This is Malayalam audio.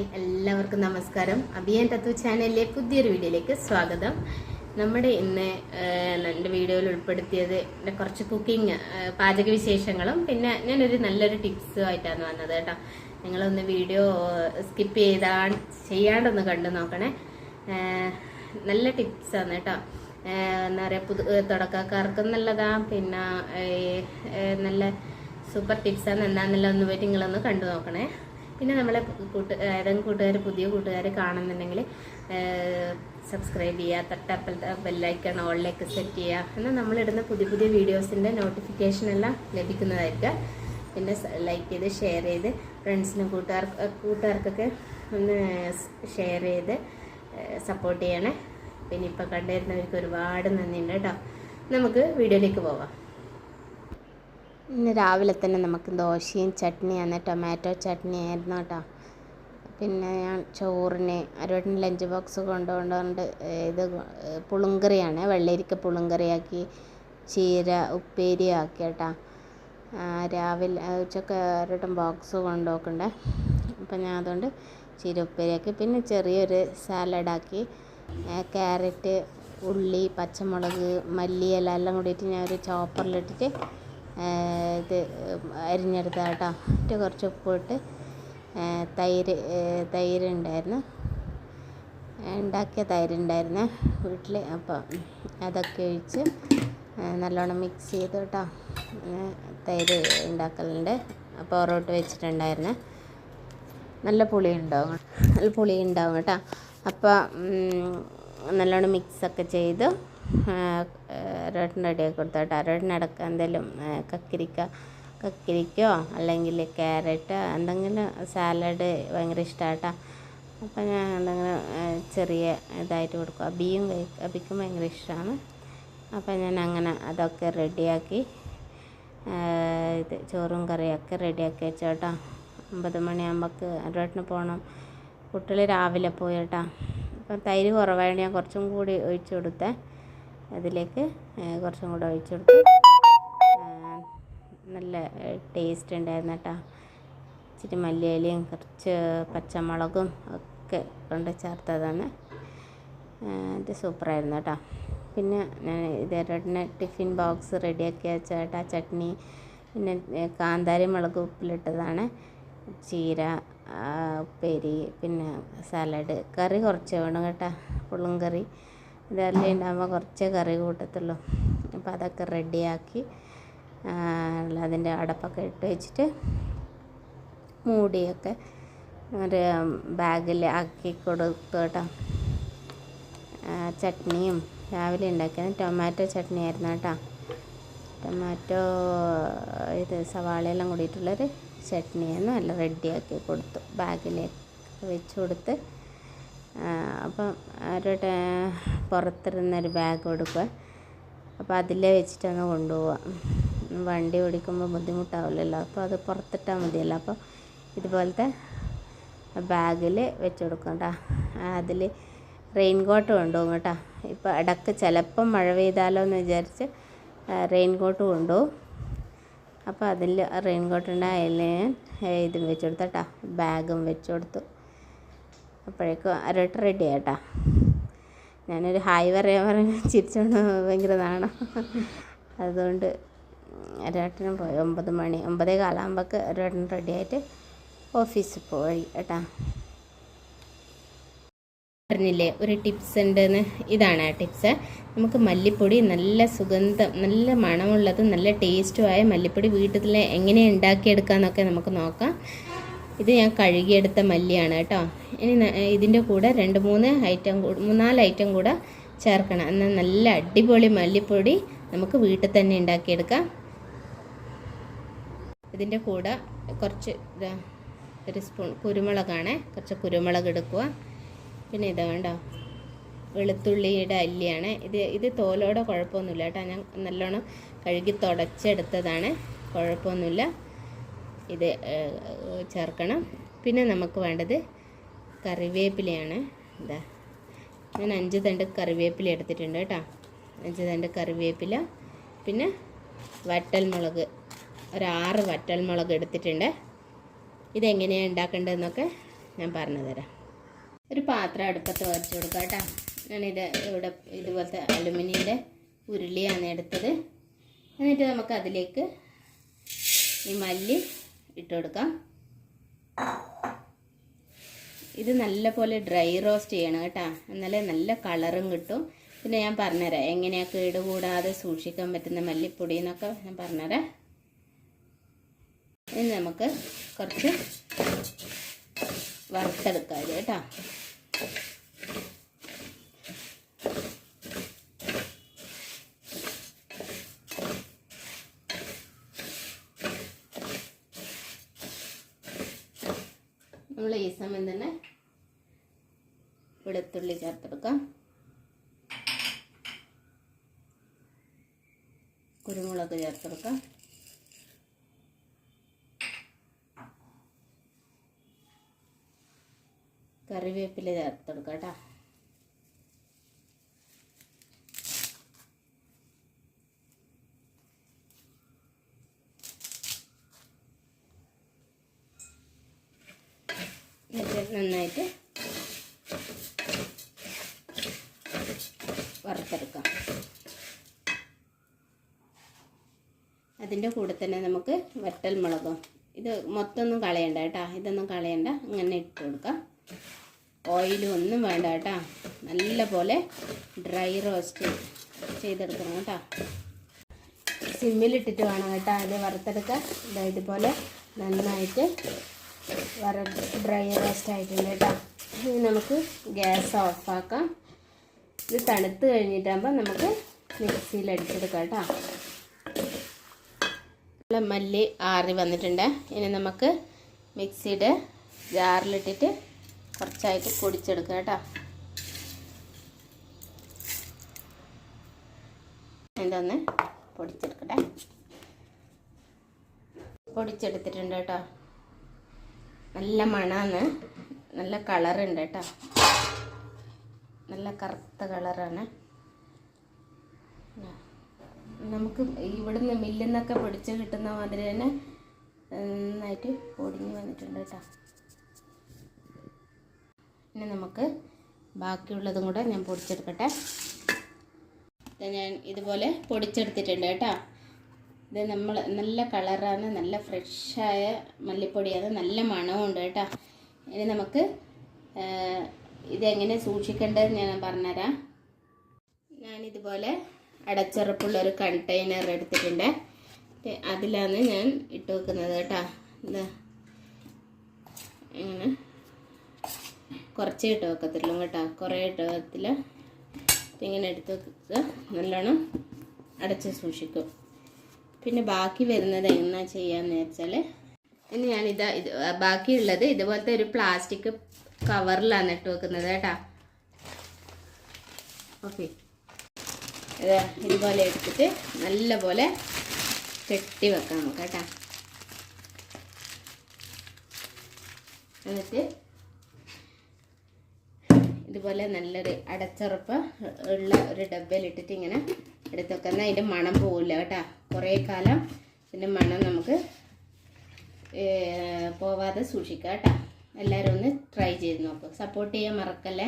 എല്ലാവർക്കും നമസ്കാരം. അഭിയാൻ തത്വ ചാനലിലെ പുതിയൊരു വീഡിയോയിലേക്ക് സ്വാഗതം. നമ്മുടെ ഇന്ന് എന്റെ വീഡിയോയിൽ ഉൾപ്പെടുത്തിയത് എന്റെ കുറച്ച് കുക്കിംഗ് പാചക വിശേഷങ്ങളും പിന്നെ ഞാനൊരു നല്ലൊരു ടിപ്സും ആയിട്ടാണ് വന്നത് കേട്ടോ. നിങ്ങളൊന്ന് വീഡിയോ സ്കിപ്പ് ചെയ്താ ചെയ്യാണ്ടൊന്ന് കണ്ടു നോക്കണേ. നല്ല ടിപ്സാണ് കേട്ടോ. എന്താ പറയുക പുതു തുടക്കക്കാർക്കും നല്ലതാണ് പിന്നെ നല്ല സൂപ്പർ ടിപ്സാണ് എന്താണെന്നുള്ള ഒന്ന് പോയിട്ട് നിങ്ങളൊന്ന് കണ്ടു നോക്കണേ. പിന്നെ നമ്മളെ കൂട്ട് ഏതെങ്കിലും കൂട്ടുകാർ പുതിയ കൂട്ടുകാർ കാണുന്നുണ്ടെങ്കിൽ സബ്സ്ക്രൈബ് ചെയ്യുക തൊട്ടപ്പുറത്തെ ബെല്ലൈക്കൺ ഓളിലേക്ക് സെറ്റ് ചെയ്യുക. എന്നാൽ നമ്മളിടുന്ന പുതിയ പുതിയ വീഡിയോസിന്റെ നോട്ടിഫിക്കേഷൻ എല്ലാം ലഭിക്കുന്നതായിരിക്കുക പിന്നെ ലൈക്ക് ചെയ്ത് ഷെയർ ചെയ്ത് ഫ്രണ്ട്സിനും കൂട്ടുകാർ കൂട്ടുകാർക്കൊക്കെ ഒന്ന് ഷെയർ ചെയ്ത് സപ്പോർട്ട് ചെയ്യണേ. പിന്നെ ഇപ്പോൾ കണ്ടുവരുന്നവർക്ക് ഒരുപാട് നന്ദിയുണ്ട് കേട്ടോ. നമുക്ക് വീഡിയോയിലേക്ക് പോവാം. ഇന്ന് രാവിലെ തന്നെ നമുക്ക് ദോശയും ചട്നിയാണ് ടൊമാറ്റോ ചട്നി ആയിരുന്നു കേട്ടോ. പിന്നെ ഞാൻ ചോറിന് അരുവട്ടൻ ലഞ്ച് ബോക്സ് കൊണ്ടുകൊണ്ടുകൊണ്ട് ഇത് പുളുങ്കറിയാണ് വെള്ളരിക്ക പുളുങ്കറിയാക്കി ചീര ഉപ്പേരി ആക്കി കേട്ടോ. രാവിലെ ഉച്ചയ്ക്ക് അരുവട്ടൻ ബോക്സ് കൊണ്ടുപോക്കണ്ടേ. അപ്പം ഞാൻ അതുകൊണ്ട് ചീര ഉപ്പേരിയാക്കി പിന്നെ ചെറിയൊരു സാലഡാക്കി ക്യാരറ്റ് ഉള്ളി പച്ചമുളക് മല്ലിയില എല്ലാം കൂടിയിട്ട് ഞാൻ ഒരു ചോപ്പറിലിട്ടിട്ട് ഇത് അരിഞ്ഞെടുത്ത കേട്ടോ എന്നിട്ട് കുറച്ച് ഉപ്പിട്ട് തൈര് തൈര് ഉണ്ടായിരുന്നു ഉണ്ടാക്കിയ തൈര് ഉണ്ടായിരുന്നു വീട്ടിൽ അപ്പോൾ അതൊക്കെ ഒഴിച്ച് നല്ലോണം മിക്സ് ചെയ്ത് കേട്ടോ തൈര് ഉണ്ടാക്കലുണ്ട്. പൊറോട്ട് വെച്ചിട്ടുണ്ടായിരുന്നു. നല്ല പുളി ഉണ്ടാവും നല്ല പുളി ഉണ്ടാവും കേട്ടോ അപ്പോൾ നല്ലോണം മിക്സൊക്കെ ചെയ്ത് റേട്ടിന് റെഡിയാക്കി കൊടുത്തു കേട്ടോ റേട്ടിന് അടക്കം എന്തെങ്കിലും കക്കിരിക്ക കക്കിരിക്കയോ അല്ലെങ്കിൽ ക്യാരറ്റ് എന്തെങ്കിലും സാലഡ് ഭയങ്കര ഇഷ്ടമാട്ടോ അപ്പം ഞാൻ എന്തെങ്കിലും ചെറിയ ഇതായിട്ട് കൊടുക്കും. അബിയും അബിക്കും ഭയങ്കര ഇഷ്ടമാണ് അപ്പോൾ ഞാൻ അങ്ങനെ അതൊക്കെ റെഡിയാക്കി ഇത് ചോറും കറിയൊക്കെ റെഡിയാക്കി വെച്ചോട്ടോ. ഒമ്പത് മണിയാകുമ്പോൾക്ക് അരുവട്ടിന് പോകണം കുട്ടികൾ രാവിലെ പോയി കേട്ടോ. അപ്പം തൈര് കുറവായതുകൊണ്ട് ഞാൻ കുറച്ചും കൂടി ഒഴിച്ചു കൊടുത്തേ. അതിലേക്ക് കുറച്ചും കൂടെ ഒഴിച്ചു കൊടുത്തു. നല്ല ടേസ്റ്റ് ഉണ്ടായിരുന്നു കേട്ടോ. ഇച്ചിരി മല്ലിയിലയും കുറച്ച് പച്ചമുളകും ഒക്കെ കൊണ്ട് ചേർത്തതാണ്. ഇത് സൂപ്പറായിരുന്നു കേട്ടോ. പിന്നെ ഞാൻ ഇതേട്ടന് ടിഫിൻ ബോക്സ് റെഡിയാക്കി വെച്ച കേട്ടോ. ചട്നി പിന്നെ കാന്താരി മുളക് ഉപ്പിലിട്ടതാണ്. ചീര ഉപ്പേരി പിന്നെ സാലഡ് കറി കുറച്ച് വേണം കേട്ടോ. പുളും കറി ഇതെല്ലാം ഉണ്ടാകുമ്പോൾ കുറച്ച് കറി കൂട്ടത്തുള്ളൂ. അപ്പോൾ അതൊക്കെ റെഡിയാക്കി അതിന്റെ അടപ്പൊക്കെ ഇട്ട് വെച്ചിട്ട് മൂടിയൊക്കെ ഒരു ബാഗിൽ ആക്കി കൊടുത്തു കേട്ടോ. ചട്നിയും രാവിലെ ഉണ്ടാക്കിയത് ടൊമാറ്റോ ചട്നി ആയിരുന്നു കേട്ടോ. ടൊമാറ്റോ ഇത് സവാളയെല്ലാം കൂടിയിട്ടുള്ളൊരു ചട്നിയായിരുന്നു. നല്ല റെഡിയാക്കി കൊടുത്തു. ബാഗിലേക്ക് വെച്ച് കൊടുത്ത് അപ്പം ഒരു പുറത്തിരുന്നൊരു ബാഗ് കൊടുക്കുക അപ്പോൾ അതിലേ വെച്ചിട്ടങ്ങ് കൊണ്ടുപോവാം. വണ്ടി ഓടിക്കുമ്പോൾ ബുദ്ധിമുട്ടാവില്ലല്ലോ. അപ്പോൾ അത് പുറത്തിട്ടാൽ മതിയല്ലോ. അപ്പോൾ ഇതുപോലത്തെ ബാഗിൽ വെച്ച് കൊടുക്കും കേട്ടോ. അതിൽ റെയിൻ കോട്ട് കൊണ്ടുപോകും കേട്ടോ. ഇപ്പോൾ ഇടയ്ക്ക് ചിലപ്പം മഴ പെയ്താലോ എന്ന് വിചാരിച്ച് റെയിൻ കോട്ട് കൊണ്ടുപോകും. അപ്പോൾ അതിൽ റെയിൻ കോട്ടുണ്ടായാലും ഇതും വെച്ച് കൊടുത്തു കേട്ടോ. ബാഗും വെച്ച് കൊടുത്തു. അപ്പോഴേക്കും അരട്ട റെഡി ആയിട്ടാ. ഞാനൊരു ഹായ് പറയാൻ പറഞ്ഞ് ചിരിച്ചോണ്ട് ഭയങ്കര നാണം. അതുകൊണ്ട് ഒരേട്ടനും പോയി. ഒമ്പത് മണി ഒമ്പതേ കാലാകുമ്പോൾക്ക് ഒരേട്ടൻ റെഡി ആയിട്ട് ഓഫീസിൽ പോയി കേട്ടാ. പറഞ്ഞില്ലേ ഒരു ടിപ്സ് ഉണ്ടെന്ന്? ഇതാണ് ആ ടിപ്സ്. നമുക്ക് മല്ലിപ്പൊടി നല്ല സുഗന്ധം നല്ല മണമുള്ളത് നല്ല ടേസ്റ്റുമായ മല്ലിപ്പൊടി വീട്ടിൽ എങ്ങനെ ഉണ്ടാക്കിയെടുക്കാമെന്നൊക്കെ നമുക്ക് നോക്കാം. ഇത് ഞാൻ കഴുകിയെടുത്ത മല്ലിയാണ് കേട്ടോ. ഇനി ഇതിന്റെ കൂടെ രണ്ട് മൂന്ന് ഐറ്റം മൂന്നാൽ ഐറ്റം കൂടെ ചേർക്കണം. എന്നാൽ നല്ല അടിപൊളി മല്ലിപ്പൊടി നമുക്ക് വീട്ടിൽ തന്നെ ഉണ്ടാക്കിയെടുക്കാം. ഇതിന്റെ കൂടെ കുറച്ച് ഒരു സ്പൂൺ കുരുമുളകാണ്. കുറച്ച് കുരുമുളക് എടുക്കുക. പിന്നെ ഇത് കണ്ടോ വെളുത്തുള്ളിയുടെ അല്ലിയാണ്. ഇത് ഇത് തോലോടെ കുഴപ്പമൊന്നുമില്ല കേട്ടോ. ഞാൻ നല്ലോണം കഴുകി തുടച്ചെടുത്തതാണ്. കുഴപ്പമൊന്നുമില്ല. ഇത് ചേർക്കണം. പിന്നെ നമുക്ക് വേണ്ടത് കറിവേപ്പിലയാണ്. ഇതാ. ഞാൻ അഞ്ച് തണ്ട് കറിവേപ്പില എടുത്തിട്ടുണ്ട് കേട്ടോ. അഞ്ച് തണ്ട് കറിവേപ്പില. പിന്നെ വറ്റൽമുളക്. ഒരാറ് വറ്റൽമുളക് എടുത്തിട്ടുണ്ട്. ഇതെങ്ങനെയാണ് ഉണ്ടാക്കേണ്ടതെന്നൊക്കെ ഞാൻ പറഞ്ഞു തരാം. ഒരു പാത്രം അടുപ്പത്ത് വരച്ച് കൊടുക്കാം കേട്ടോ. ഞാനിത് ഇവിടെ ഇതുപോലത്തെ അലുമിനിയുടെ ഉരുളിയാണ് എടുത്തത്. എന്നിട്ട് നമുക്ക് അതിലേക്ക് ഈ മല്ലി ഇട്ട് കൊടുക്കാം ഇത് നല്ല പോലെ ഡ്രൈ റോസ്റ്റ് ചെയ്യണം കേട്ടോ. എന്നാലേ നല്ല കളറും കിട്ടും. പിന്നെ ഞാൻ പറഞ്ഞുതരാം എങ്ങനെയാണ് കേടുകൂടാതെ സൂക്ഷിക്കാൻ പറ്റുന്ന മല്ലിപ്പൊടി എന്നൊക്കെ ഞാൻ പറഞ്ഞുതരാം. ഇനി നമുക്ക് കുറച്ച് വറുത്തെടുക്കാം കേട്ടോ നമ്മൾ ഈ സമയം തന്നെ വെളുത്തുള്ളി ചേർത്തെടുക്കാം. കുരുമുളക് ചേർത്തെടുക്കാം. കറിവേപ്പില ചേർത്തെടുക്കാം കേട്ടോ. നന്നായിട്ട് വറുത്തെടുക്കാം അതിന്റെ കൂടെ തന്നെ നമുക്ക് വറ്റൽ മുളകും. ഇത് മൊത്തമൊന്നും കളയണ്ട കേട്ടോ. ഇതൊന്നും കളയണ്ട. ഇങ്ങനെ ഇട്ട് കൊടുക്കാം. ഓയിലും ഒന്നും വേണ്ട കേട്ടോ. നല്ല പോലെ ഡ്രൈ റോസ്റ്റ് ചെയ്തെടുക്കണം കേട്ടോ. സിമ്മിലിട്ടിട്ട് വേണം കേട്ടോ. അത് വറുത്തെടുക്കാൻ. ഇതാ ഇതുപോലെ നന്നായിട്ട് വറ ഡ്രൈ റോസ്റ്റ് ആയിട്ടുണ്ട് കേട്ടോ. ഇനി നമുക്ക് ഗ്യാസ് ഓഫാക്കാം. ഇത് തണുത്ത് കഴിഞ്ഞിട്ടാകുമ്പോൾ നമുക്ക് മിക്സിയിൽ അടിച്ചെടുക്കാം കേട്ടോ. നല്ല മല്ലി ആറി വന്നിട്ടുണ്ട്. ഇനി നമുക്ക് മിക്സിയുടെ ജാറിലിട്ടിട്ട് കുറച്ചായിട്ട് പൊടിച്ചെടുക്കാം കേട്ടോ. ഇതൊന്ന് പൊടിച്ചെടുക്കട്ടെ. പൊടിച്ചെടുത്തിട്ടുണ്ട് കേട്ടോ. നല്ല മണമാണ് നല്ല കളറുണ്ട് കേട്ടോ. നല്ല കറുത്ത കളറാണ്. നമുക്ക് ഇവിടുന്ന് മില്ലിൽ നിന്നൊക്കെ പൊടിച്ച് കിട്ടുന്ന മാതിരി തന്നെ നന്നായിട്ട് പൊടിഞ്ഞ് വന്നിട്ടുണ്ട് കേട്ടോ. ഇനി നമുക്ക് ബാക്കിയുള്ളതും കൂടെ ഞാൻ പൊടിച്ചെടുക്കട്ടെ. ഞാൻ ഇതുപോലെ പൊടിച്ചെടുത്തിട്ടുണ്ട് കേട്ടോ. ഇത് നമ്മൾ നല്ല കളറാണ് നല്ല ഫ്രഷായ മല്ലിപ്പൊടിയാണ് നല്ല മണമുണ്ട് കേട്ടോ. ഇനി നമുക്ക് ഇതെങ്ങനെ സൂക്ഷിക്കേണ്ടത് ഞാൻ പറഞ്ഞുതരാം. ഞാനിതുപോലെ അടച്ചുറപ്പുള്ള ഒരു കണ്ടെയ്നർ എടുത്തിട്ടുണ്ട്. അതിലാണ് ഞാൻ ഇട്ട് വെക്കുന്നത് കേട്ടോ. എന്താ ഇങ്ങനെ കുറച്ചേ ഇട്ട് വെക്കത്തുള്ളൂ കേട്ടോ. കുറേ ഇട്ട് വെക്കത്തില്ല. ഇങ്ങനെ എടുത്ത് വെക്കുക. നല്ലോണം അടച്ച് സൂക്ഷിക്കും. പിന്നെ ബാക്കി വരുന്നത് എങ്ങനെ ചെയ്യാന്ന് വെച്ചാൽ ഇനി ഞാനിതാ ഇത് ബാക്കിയുള്ളത് ഇതുപോലത്തെ ഒരു പ്ലാസ്റ്റിക് കവറിലാണ് ഇട്ട് വെക്കുന്നത് കേട്ടാ. ഓക്കെ ഇത് ഇതുപോലെ എടുത്തിട്ട് നല്ല പോലെ കെട്ടി വെക്കാം നമുക്ക് കേട്ടാ. എന്നിട്ട് ഇതുപോലെ നല്ലൊരു അടച്ചുറപ്പ് ഉള്ള ഒരു ഡബ്ബയിലിട്ടിട്ട് ഇങ്ങനെ എടുത്ത് വെക്കുന്ന അതിന്റെ മണം പോവില്ല കേട്ടോ. കുറേ കാലം ഇതിന്റെ മണം നമുക്ക് പോവാതെ സൂക്ഷിക്കാം കേട്ടോ. എല്ലാവരും ഒന്ന് ട്രൈ ചെയ്ത് നോക്കും. സപ്പോർട്ട് ചെയ്യാൻ മറക്കല്ലേ?